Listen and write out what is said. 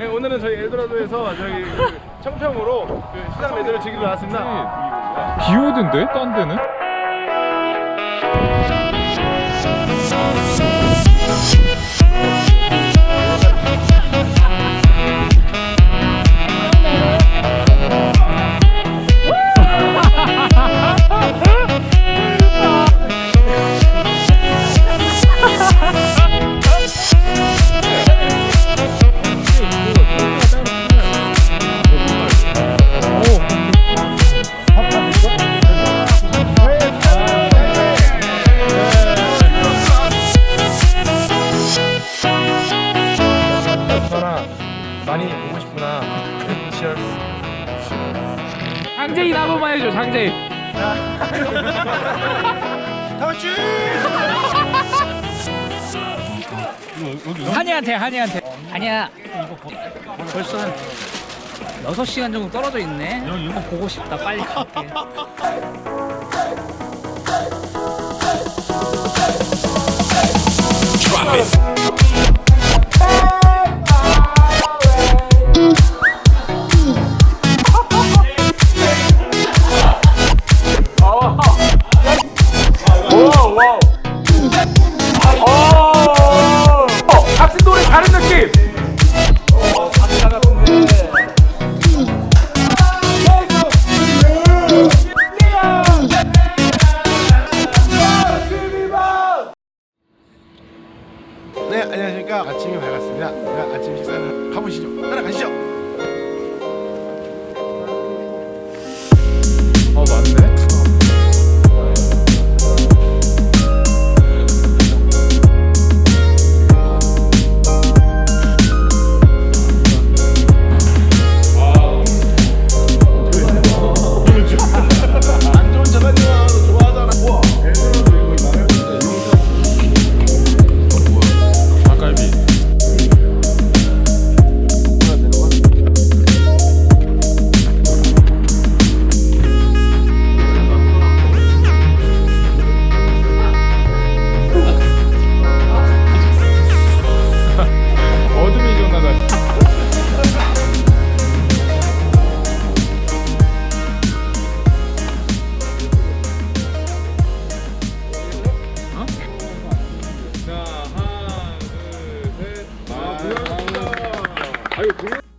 네, 오늘은 저희 엘도라도에서 저희 그 청평으로 그 시장 매대를 즐기러 나왔습니다. 비 오던데? 딴 데는? 치얼스. 장재인 한 번만 해줘 장재인 한이한테 한이한테. 아니야. 벌써 한 6시간 정도 떨어져 있네. 이거 보고 싶다 빨리 갈게 네, 안녕하십니까. 아침이 밝았습니다. 자, 아침 식사를 가보시죠. 따라가시죠. 어 맞네 Aí o Bruno.